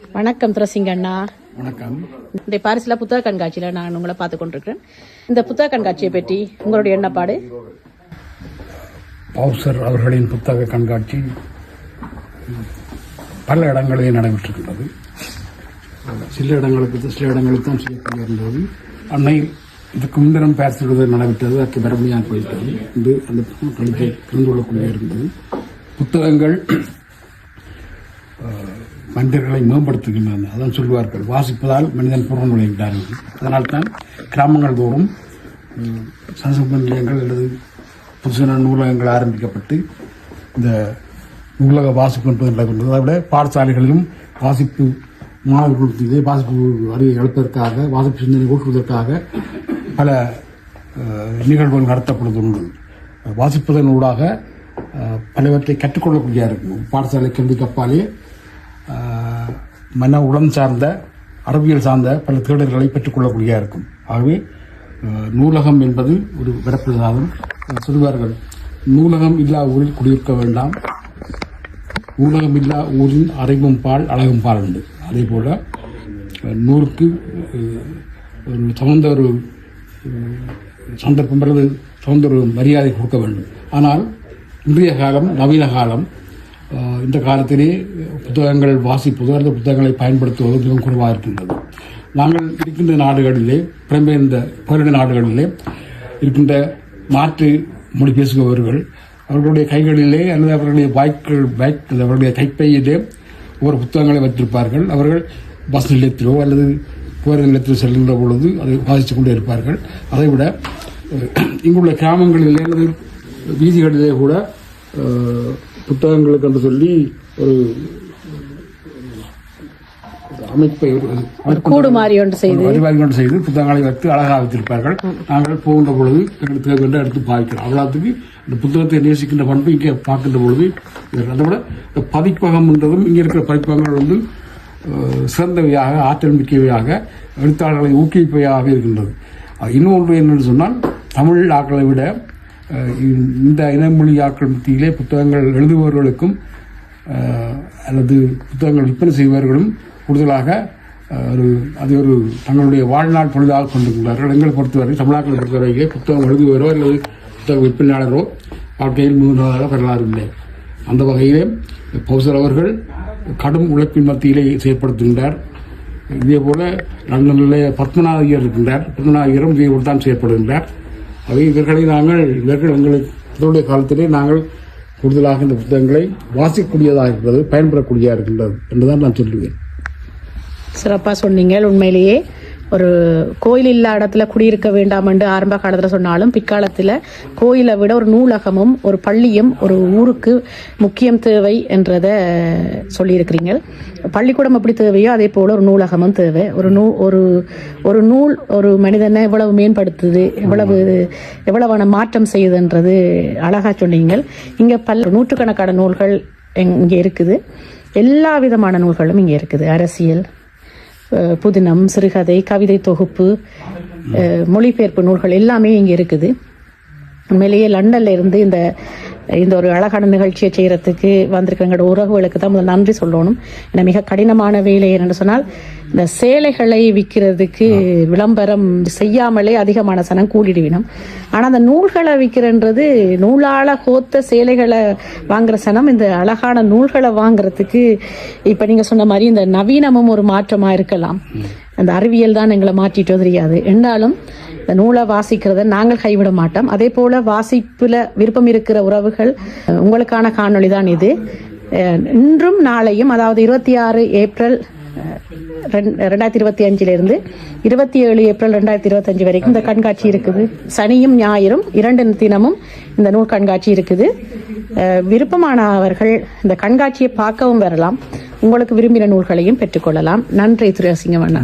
வணக்கம் துரசிங்க அண்ணா. வணக்கம். இந்த பாரிஸ்ல புத்தக கண்காட்சியில நான் உங்களை பார்த்து கொண்டிருக்கிறேன். இந்த புத்தக கண்காட்சியை பற்றி உங்களுடைய எண்ணப்பாடு? பவுசர் அவர்களின் புத்தக கண்காட்சி பல இடங்களிலே நடைபெற்றிருக்கின்றது. சில இடங்களுக்கு சில இடங்களுக்கு தான் செய்யக்கூடிய இருந்தது அன்னையில் இதுக்கு முன்தினம் பேசுகிறது நடைபெற்றது. அதற்கு பெருமையாக போயிட்டது இது அந்த கலந்து கொள்ளக்கூடிய இருந்தது. புத்தகங்கள் மனிதர்களை மேம்படுத்துகின்றன. அதான் சொல்வார்கள் வாசிப்பதால் மனிதன் புறம் நுழைகிறார்கள் அதனால் தான் கிராமங்கள் தோறும் சமஸ்கிருத நிலையங்கள் அல்லது புதுசான நூலகங்கள் ஆரம்பிக்கப்பட்டு இந்த நூலக வாசிப்பு என்பது நடைபெறுகிறது அதை விட பாடசாலைகளிலும் வாசிப்பு மாணவர்களுக்கு இதே வாசிப்பு அறிவை எழுப்பதற்காக வாசிப்பு சிந்தனை ஊக்குவதற்காக பல நிகழ்வுகள் நடத்தப்படுவது வாசிப்பதன் ஊடாக பலவற்றை கற்றுக்கொள்ளக்கூடிய இருக்கும் பாடசாலை கல்விக்கு அப்பாலே மன உளம் சார்ந்த அறிவியல் சார்ந்த பல தேடல்களை பெற்றுக்கொள்ளக்கூடிய இருக்கும். ஆகவே நூலகம் என்பது ஒரு வரப்பிரசாதம். சொல்வார்கள் நூலகம் இல்லா ஊரில் குடியிருக்க வேண்டாம். நூலகம் இல்லா ஊரின் அறைவும் பால் அழகும் பால் உண்டு. அதே போல் நூலுக்கு நூறுக்கு ஒரு தகுந்த ஒரு சந்தர்ப்பம் அல்லது தகுந்த ஒரு மரியாதை கொடுக்க வேண்டும். ஆனால் இன்றைய காலம் நவீன காலம் இந்த காலத்திலே புத்தகங்கள் வாசிப்பது அல்லது புத்தகங்களை பயன்படுத்துவது மிகவும் குறைவாக இருக்கின்றது. நாங்கள் இருக்கின்ற நாடுகளிலே புலம்பெயர்ந்த பேரிட நாடுகளிலே இருக்கின்ற மாற்று மொழி பேசுபவர்கள் அவர்களுடைய கைகளிலே அல்லது அவர்களுடைய பைக்கள் பைக் அவர்களுடைய கைப்பையிலே ஒரு புத்தகங்களை வைத்திருப்பார்கள். அவர்கள் பஸ் நிலையத்திலோ அல்லது பேருந்து நிலையத்தில் செல்கின்ற பொழுது அதை வாசித்து கொண்டே இருப்பார்கள். அதைவிட இங்குள்ள கிராமங்களிலே அல்லது வீதிகளிலே கூட புத்தகங்களுக்கு என்று சொல்லி ஒரு அமைப்பை கூடு மாறி ஒன்று செய்து. வரிவாரிகள் செய்து புத்தகங்களை வைத்து அழகாக வைத்திருப்பார்கள். நாங்கள் போகின்ற பொழுது எங்களுக்கு தேவையான எடுத்து பாய்க்கிறோம். அவ்வளவுக்கு இந்த புத்தகத்தை நேசிக்கின்ற பண்பு இங்கே பார்க்கின்ற பொழுது. அதை விட இந்த பதிப்பகம்ன்றதும் இங்கே இருக்கிற பதிப்பகங்கள் வந்து சிறந்தவையாக ஆற்றல் மிக்கவையாக எழுத்தாளர்களை ஊக்குவிப்பவையாக இருக்கின்றது. இன்னொன்று என்னென்னு சொன்னால் தமிழ் ஆக்களை விட இந்த- இந்த இனமொழி ஆக்கள் மத்தியிலே புத்தகங்கள் எழுதுபவர்களுக்கும் அல்லது புத்தகங்கள் விற்பனை செய்பவர்களும் கூடுதலாக ஒரு அது ஒரு தங்களுடைய வாழ்நாள் பொழுதாக கொண்டிருக்கிறார்கள். எங்களை பொறுத்தவரை தமிழாக்களை பொறுத்தவரையிலே புத்தகம் எழுதுபவரோ அல்லது புத்தக விற்பனையாளரோ வாழ்க்கையில் முன்னதாக வரலாறு இல்லை. அந்த வகையிலே பௌசர் அவர்கள் கடும் உழைப்பின் மத்தியிலே செயற்படுத்துகின்றார். இதே போல லண்டனில் பத்மநாதையர் இருக்கின்றார். பத்மநாதையரும் இதே போல் தான் செயற்படுகின்றார். அது இவர்களை நாங்கள் இவர்கள் எங்களுடைய காலத்திலே நாங்கள் கூடுதலாக இந்த புத்தகங்களை வாசிக்கக்கூடியதாக இருக்கிறது பயன்பெறக்கூடியதாக இருக்கின்றது என்றுதான் நான் சொல்லுவேன். சிறப்பாக சொன்னீங்க உண்மையிலேயே. ஒரு கோயில் இல்லா இடத்துல குடியிருக்க வேண்டாம் என்று ஆரம்ப காலத்தில் சொன்னாலும் பிற்காலத்தில் கோயிலை விட ஒரு நூலகமும் ஒரு பள்ளியும் ஒரு ஊருக்கு முக்கியம் தேவை என்றத சொல்லியிருக்கிறீங்க. பள்ளிக்கூடம் எப்படி தேவையோ அதே போல் ஒரு நூலகமும் தேவை. ஒரு நூ ஒரு ஒரு நூல் ஒரு மனிதனை எவ்வளவு மேம்படுத்துது எவ்வளவு எவ்வளவான மாற்றம் செய்யுதுன்றது அழகாக சொன்னீங்க. இங்கே பல் நூற்றுக்கணக்கான நூல்கள் இங்கே இருக்குது. எல்லா விதமான நூல்களும் இங்கே இருக்குது. அரசியல் புதினம் சிறுகதை கவிதை தொகுப்பு மொழிபெயர்ப்பு நூல்கள் எல்லாமே இங்கே இருக்குது. உண்மையிலேயே லண்டன்ல இருந்து இந்த இந்த ஒரு அழகான நிகழ்ச்சியை செய்யறதுக்கு வந்திருக்கிற எங்களோட உறவுகளுக்கு தான் முதல்ல நன்றி சொல்லணும். ஏன்னா மிக கடினமான வேலை என்னன்னு சொன்னால் இந்த சேலைகளை விற்கிறதுக்கு விளம்பரம் செய்யாமலே அதிகமான சனம் கூடிடுவினம். ஆனா அந்த நூல்களை விற்கிறன்றது நூலால கோத்த சேலைகளை வாங்குற சனம் இந்த அழகான நூல்களை வாங்குறதுக்கு இப்ப நீங்க சொன்ன மாதிரி இந்த நவீனமும் ஒரு மாற்றமா இருக்கலாம். அந்த அறிவியல் தான் எங்களை மாற்றிட்டோ தெரியாது என்றாலும் இந்த நூலை வாசிக்கிறத நாங்கள் கைவிட மாட்டோம். அதே போல வாசிப்புல விருப்பம் இருக்கிற உறவுகள் உங்களுக்கான காணொளி தான் இது. இன்றும் நாளையும் அதாவது இருபத்தி ஆறு ஏப்ரல் ரெண்- ரெண்டாயிரத்தி இருபத்தி அஞ்சிலிருந்து இருபத்தி ஏழு ஏப்ரல் ரெண்டாயிரத்தி இருபத்தஞ்சு வரைக்கும் இந்த கண்காட்சி இருக்குது. சனியும் ஞாயிறும் இரண்டு தினமும் இந்த நூல் கண்காட்சி இருக்குது. விருப்பமானவர்கள் இந்த கண்காட்சியை பார்க்கவும் வரலாம். உங்களுக்கு விரும்பின நூல்களையும் பெற்றுக்கொள்ளலாம். நன்றி திரு அசிங்கவண்ணா.